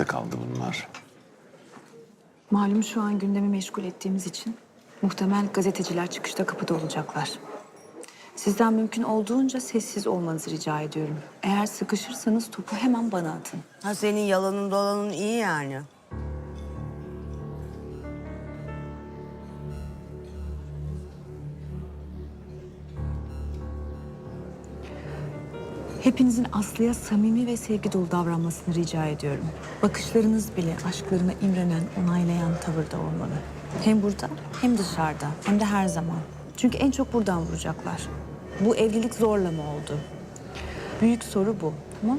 Nerede kaldı bunlar? Malum şu an gündemi meşgul ettiğimiz için muhtemel gazeteciler çıkışta kapıda olacaklar. Sizden mümkün olduğunca sessiz olmanızı rica ediyorum. Eğer sıkışırsanız topu hemen bana atın. Ha senin yalanın dolanın iyi yani. Hepinizin Aslı'ya samimi ve sevgi dolu davranmasını rica ediyorum. Bakışlarınız bile aşklarına imrenen, onaylayan tavırda olmalı. Hem burada hem dışarıda hem de her zaman. Çünkü en çok buradan vuracaklar. Bu evlilik zorlama oldu. Büyük soru bu. Tamam?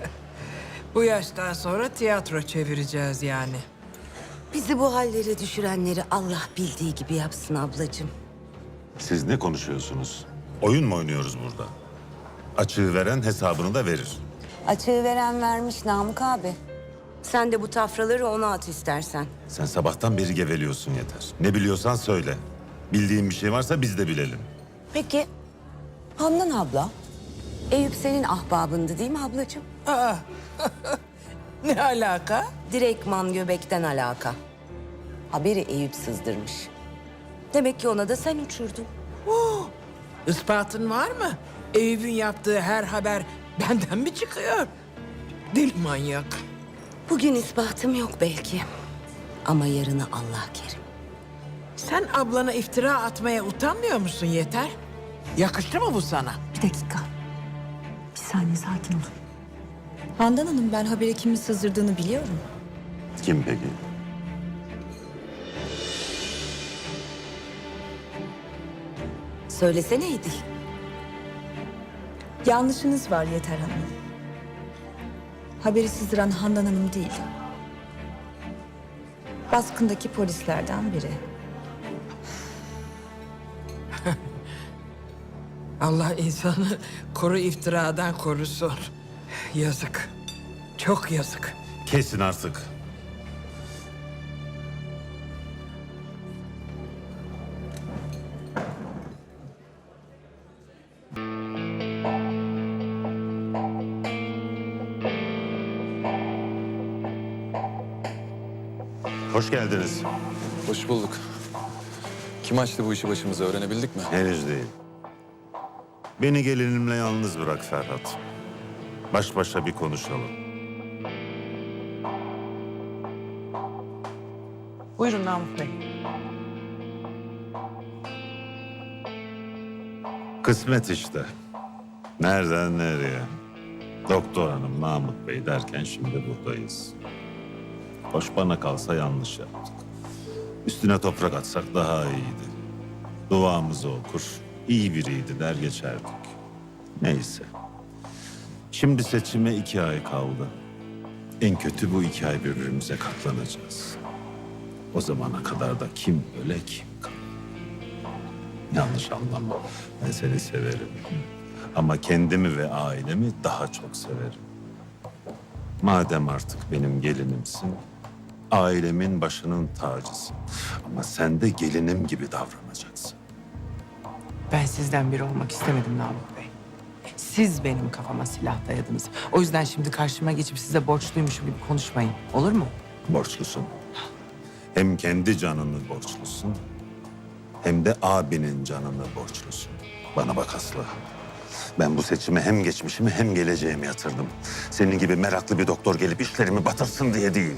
Bu yaştan sonra tiyatro çevireceğiz yani. Bizi bu hallere düşürenleri Allah bildiği gibi yapsın ablacığım. Siz ne konuşuyorsunuz? Oyun mu oynuyoruz burada? Açığı veren hesabını da verir. Açığı veren vermiş Namık abi. Sen de bu tafraları ona at istersen. Sen sabahtan beri geveliyorsun yeter. Ne biliyorsan söyle. Bildiğin bir şey varsa biz de bilelim. Peki Handan abla, Eyüp senin ahbabındı değil mi ablacığım? Aa, ne alaka? Direktman göbekten alaka. Haberi Eyüp sızdırmış. Demek ki ona da sen uçurdun. Ispatın var mı? Eyüp'ün yaptığı her haber benden mi çıkıyor? Deli manyak. Bugün ispatım yok belki. Ama yarını Allah kerim. Sen ablana iftira atmaya utanmıyor musun yeter? Yakıştı mı bu sana? Bir dakika. Bir saniye sakin olun. Handan Hanım ben haberi kimin sızdırdığını biliyorum. Kim peki? Söylesene İdil. Yanlışınız var Yeter Hanım. Haberi sızdıran Handan Hanım değil. Baskındaki polislerden biri. Allah insanı koru iftiradan korusun. Yazık. Çok yazık. Kesin artık. Hoş geldiniz. Hoş bulduk. Kim açtı bu işi başımıza öğrenebildik mi? Henüz değil. Beni gelinimle yalnız bırak Ferhat. Baş başa bir konuşalım. Buyurun Namık Bey. Kısmet işte. Nereden nereye? Doktor hanım, Mahmut Bey derken şimdi buradayız. Hoş bana kalsa yanlış yaptık. Üstüne toprak atsak daha iyiydi. Duamızı okur, iyi biriydi der geçerdik. Neyse. Şimdi seçime iki ay kaldı. En kötü bu iki ay birbirimize katlanacağız. O zamana kadar da kim öle kim kalır. Yanlış anlama. Ben seni severim. Ama kendimi ve ailemi daha çok severim. Madem artık benim gelinimsin, ailemin başının tacısın. Ama sen de gelinim gibi davranacaksın. Ben sizden biri olmak istemedim Namık Bey. Siz benim kafama silah dayadınız. O yüzden şimdi karşıma geçip size borçluymuşum gibi konuşmayın. Olur mu? Borçlusun. Hem kendi canını borçlusun, hem de abinin canını borçlusun. Bana bak Aslı. Ben bu seçime hem geçmişimi hem geleceğimi yatırdım. Senin gibi meraklı bir doktor gelip işlerimi batırsın diye değil.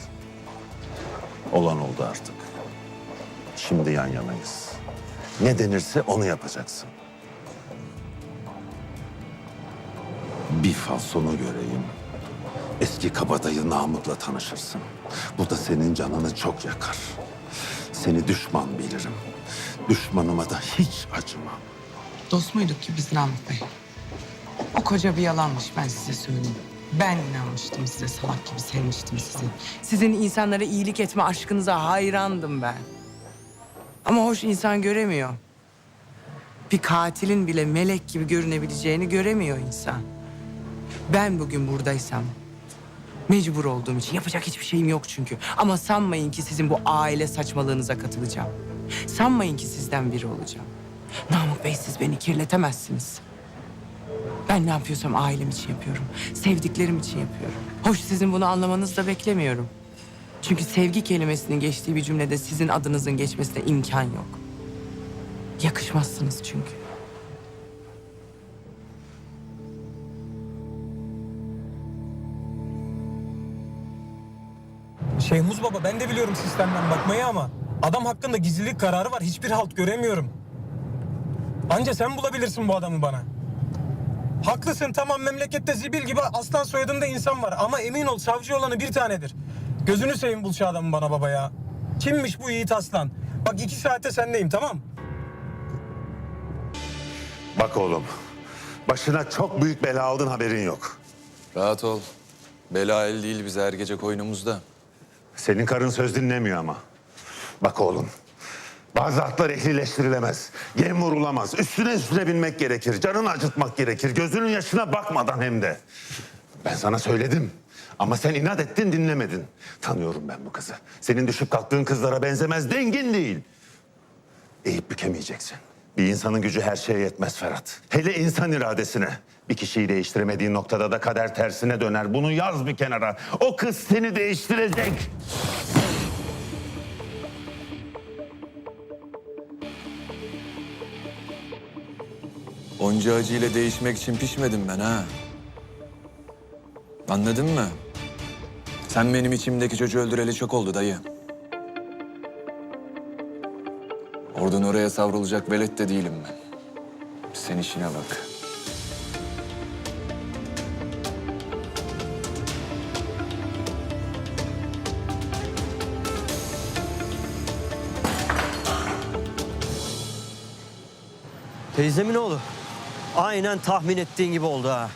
Olan oldu artık. Şimdi yan yanayız. Ne denirse onu yapacaksın. Bir falsonu göreyim. Eski kabadayı Namık'la tanışırsın. Bu da senin canını çok yakar. Seni düşman bilirim. Düşmanıma da hiç acımam. Dost muyduk ki biz Namık Bey? O koca bir yalanmış ben size söyleyeyim. Ben inanmıştım size, salak gibi sevmiştim sizi. Sizin insanlara iyilik etme aşkınıza hayrandım ben. Ama hoş insan göremiyor. Bir katilin bile melek gibi görünebileceğini göremiyor insan. Ben bugün buradaysam mecbur olduğum için yapacak hiçbir şeyim yok çünkü. Ama sanmayın ki sizin bu aile saçmalığınıza katılacağım. Sanmayın ki sizden biri olacağım. Namık Bey siz beni kirletemezsiniz. Ben ne yapıyorsam ailem için yapıyorum. Sevdiklerim için yapıyorum. Hoş sizin bunu anlamanızı da beklemiyorum. Çünkü sevgi kelimesinin geçtiği bir cümlede sizin adınızın geçmesine imkan yok. Yakışmazsınız çünkü. Şeyhmuz baba ben de biliyorum sistemden bakmayı ama adam hakkında gizlilik kararı var. Hiçbir halt göremiyorum. Anca sen bulabilirsin bu adamı bana. Haklısın tamam memlekette zibil gibi aslan soyadında insan var ama emin ol savcı olanı bir tanedir. Gözünü seveyim bul şu adamı bana baba ya. Kimmiş bu Yiğit Aslan? Bak iki saate sendeyim tamam Bak oğlum, başına çok büyük bela aldın haberin yok. Rahat ol. Bela el değil bize her gece koynumuzda. Senin karın söz dinlemiyor ama. Bak oğlum, bazı atlar ehlileştirilemez. Yem vurulamaz. Üstüne üstüne binmek gerekir. Canını acıtmak gerekir. Gözünün yaşına bakmadan hem de. Ben sana söyledim. Ama sen inat ettin dinlemedin. Tanıyorum ben bu kızı. Senin düşüp kalktığın kızlara benzemez. Dengin değil. Eğip bükemeyeceksin. Bir insanın gücü her şeye yetmez Ferhat. Hele insan iradesine. Bir kişiyi değiştiremediğin noktada da kader tersine döner. Bunu yaz bir kenara. O kız seni değiştirecek. Onca acıyla değişmek için pişmedim ben ha. Anladın mı? Sen benim içimdeki çocuğu öldüreli çok oldu dayı. Oradan oraya savrulacak velet de değilim ben. Sen işine bak. Teyzemin oğlu. Aynen tahmin ettiğin gibi oldu ha.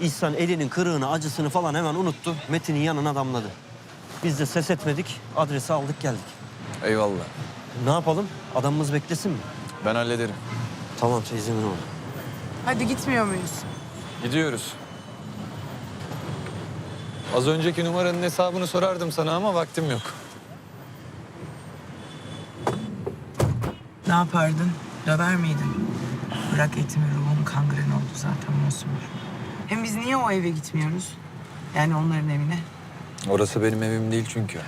İhsan elinin kırığını, acısını falan hemen unuttu. Metin'in yanına damladı. Biz de ses etmedik, adresi aldık geldik. Eyvallah. Ne yapalım? Adamımız beklesin mi? Ben hallederim. Tamam teyzemin oğlu. Hadi gitmiyor muyuz? Gidiyoruz. Az önceki numaranın hesabını sorardım sana ama vaktim yok. Ne yapardın? Döver miydin? Bırak etimi ruhum kangren oldu zaten Mosur. Hem biz niye o eve gitmiyoruz? Yani onların evine. Orası benim evim değil çünkü.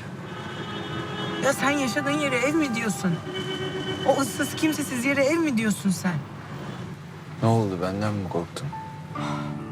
Ya sen yaşadığın yere ev mi diyorsun? O ıssız kimsesiz yere ev mi diyorsun sen? Ne oldu benden mi korktun?